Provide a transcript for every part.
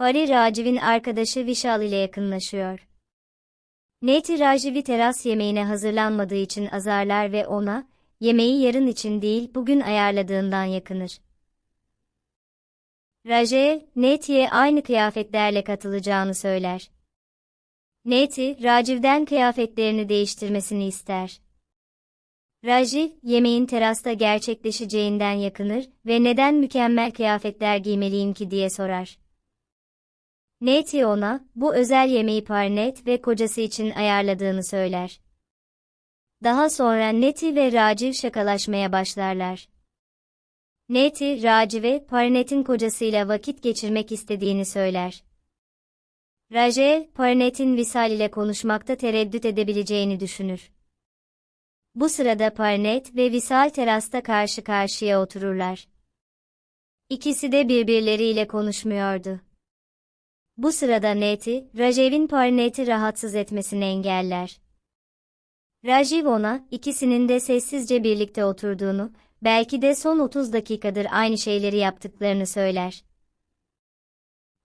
Pari Raciv'in arkadaşı Vishal ile yakınlaşıyor. Neti Raciv'i teras yemeğine hazırlanmadığı için azarlar ve ona, yemeği yarın için değil bugün ayarladığından yakınır. Rajev, Neti'ye aynı kıyafetlerle katılacağını söyler. Neti, Raciv'den kıyafetlerini değiştirmesini ister. Rajiv, yemeğin terasta gerçekleşeceğinden yakınır ve neden mükemmel kıyafetler giymeliyim ki diye sorar. Neti ona, bu özel yemeği Parnet ve kocası için ayarladığını söyler. Daha sonra Neti ve Raciv şakalaşmaya başlarlar. Neti, Raciv'e Parnet'in kocasıyla vakit geçirmek istediğini söyler. Rajev, Parnet'in Visal ile konuşmakta tereddüt edebileceğini düşünür. Bu sırada Parnet ve Visal terasta karşı karşıya otururlar. İkisi de birbirleriyle konuşmuyordu. Bu sırada Neti, Rajev'in Parnet'i rahatsız etmesini engeller. Rajiv ona, ikisinin de sessizce birlikte oturduğunu, belki de son 30 dakikadır aynı şeyleri yaptıklarını söyler.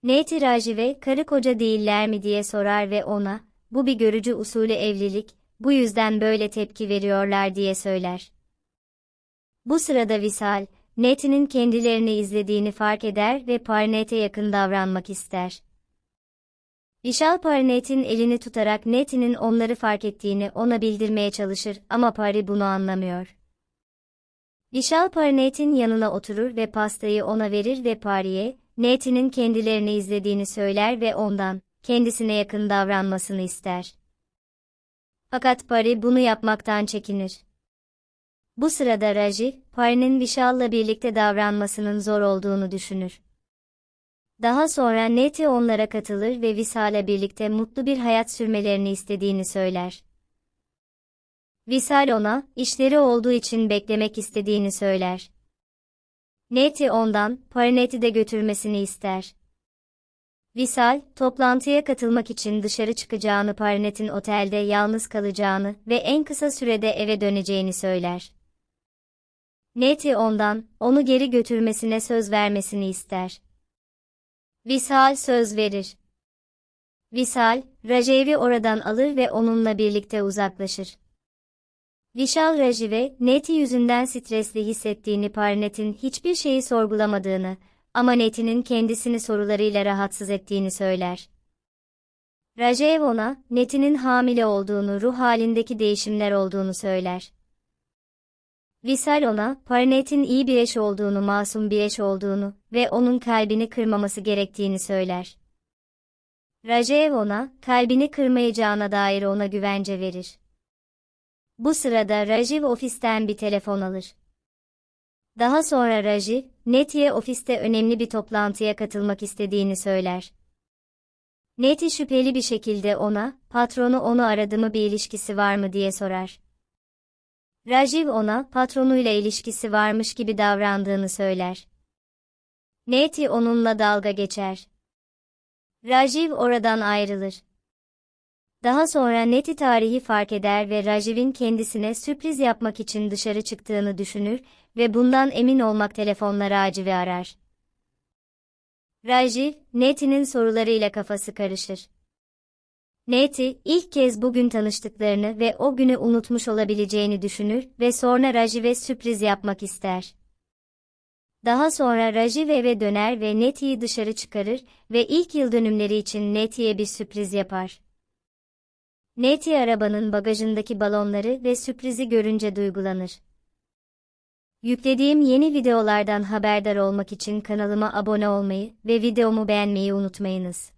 Neti Rajiv'e karı koca değiller mi diye sorar ve ona, bu bir görücü usulü evlilik, bu yüzden böyle tepki veriyorlar diye söyler. Bu sırada Visal, Neti'nin kendilerini izlediğini fark eder ve Parnet'e yakın davranmak ister. Vishal Parnet'in elini tutarak Neti'nin onları fark ettiğini ona bildirmeye çalışır ama Pari bunu anlamıyor. Vishal Parnet'in yanına oturur ve pastayı ona verir ve Pari'ye, Neti'nin kendilerini izlediğini söyler ve ondan, kendisine yakın davranmasını ister. Fakat Pari bunu yapmaktan çekinir. Bu sırada Raji, Pari'nin Vishal'la birlikte davranmasının zor olduğunu düşünür. Daha sonra Neti onlara katılır ve Vishal'le birlikte mutlu bir hayat sürmelerini istediğini söyler. Vishal ona, işleri olduğu için beklemek istediğini söyler. Neti ondan, Parinet'i de götürmesini ister. Visal, toplantıya katılmak için dışarı çıkacağını Parinet'in otelde yalnız kalacağını ve en kısa sürede eve döneceğini söyler. Neti ondan, onu geri götürmesine söz vermesini ister. Visal söz verir. Visal, Rajev'i oradan alır ve onunla birlikte uzaklaşır. Vishal Rajiv'e, Neti yüzünden stresli hissettiğini Parnet'in hiçbir şeyi sorgulamadığını, ama Neti'nin kendisini sorularıyla rahatsız ettiğini söyler. Rajev ona, Neti'nin hamile olduğunu, ruh halindeki değişimler olduğunu söyler. Visal ona, Parnet'in iyi bir eş olduğunu, masum bir eş olduğunu ve onun kalbini kırmaması gerektiğini söyler. Rajev ona, kalbini kırmayacağına dair ona güvence verir. Bu sırada Rajiv ofisten bir telefon alır. Daha sonra Rajiv, Neti'ye ofiste önemli bir toplantıya katılmak istediğini söyler. Neti şüpheli bir şekilde ona, patronu onu aradı mı bir ilişkisi var mı diye sorar. Rajiv ona, patronuyla ilişkisi varmış gibi davrandığını söyler. Neti onunla dalga geçer. Rajiv oradan ayrılır. Daha sonra Neti tarihi fark eder ve Rajiv'in kendisine sürpriz yapmak için dışarı çıktığını düşünür ve bundan emin olmak telefonla Raciv'i arar. Rajiv, Neti'nin sorularıyla kafası karışır. Neti, ilk kez bugün tanıştıklarını ve o günü unutmuş olabileceğini düşünür ve sonra Rajiv'e sürpriz yapmak ister. Daha sonra Rajiv eve döner ve Neti'yi dışarı çıkarır ve ilk yıl dönümleri için Neti'ye bir sürpriz yapar. Neti arabanın bagajındaki balonları ve sürprizi görünce duygulanır. Yüklediğim yeni videolardan haberdar olmak için kanalıma abone olmayı ve videomu beğenmeyi unutmayınız.